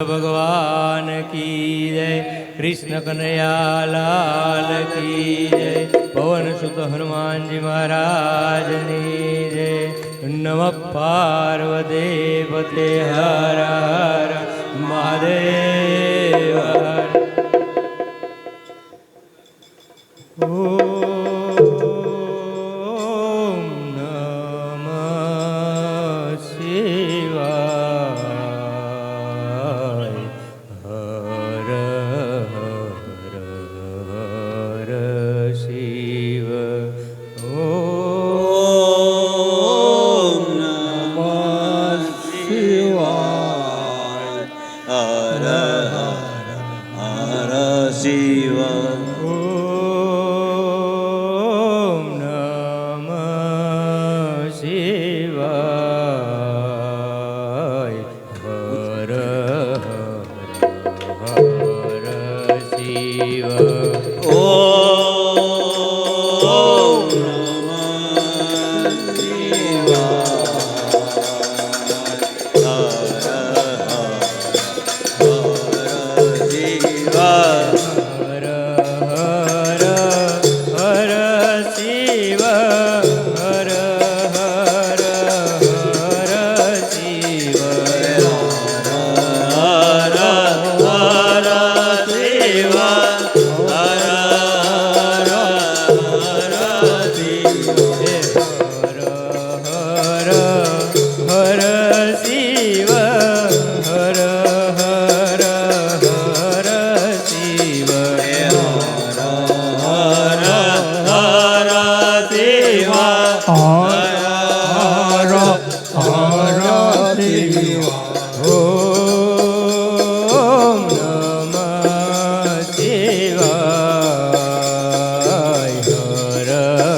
ભગવાન કી જય, કૃષ્ણ કનૈયાલાલ કી જય, પવન સુત હનુમાનજી મહારાજની જય. નમ પાર્વતી પતે Har Har Mahadev. Shiva. Om Namah Shivaya. Hara Hara Hara Shiva. Om. uh, Hare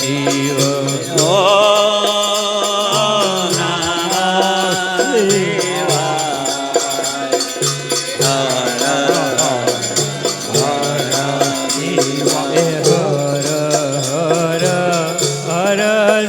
જીવ Al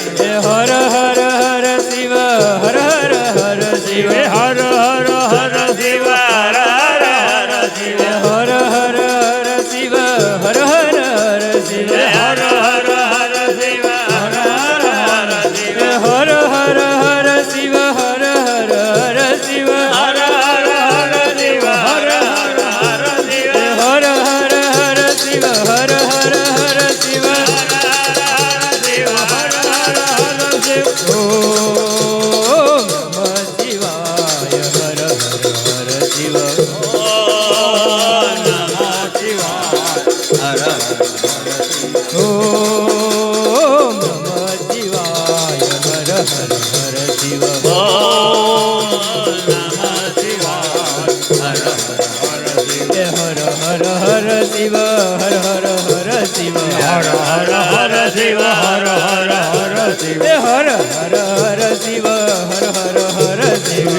Har Har Har Shiv Har Har Har Shiv Hara Hara Hara Shiva Hara Hara Hara Shiva Hara Hara Hara Shiva Hara Hara Hara Shiva Hara Hara Hara Shiva Hara Hara Hara Shiva Hara Hara Hara Shiva Hara Hara Hara Shiva Hara Hara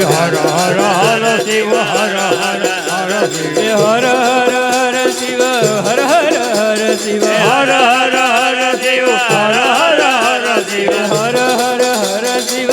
Har Har Har Shiv Har Har Har Shiv. Har Har Har Shiv Har Har Har Shiv. Har Har Har Shiv Har Har Har Shiv. Har Har Har Shiv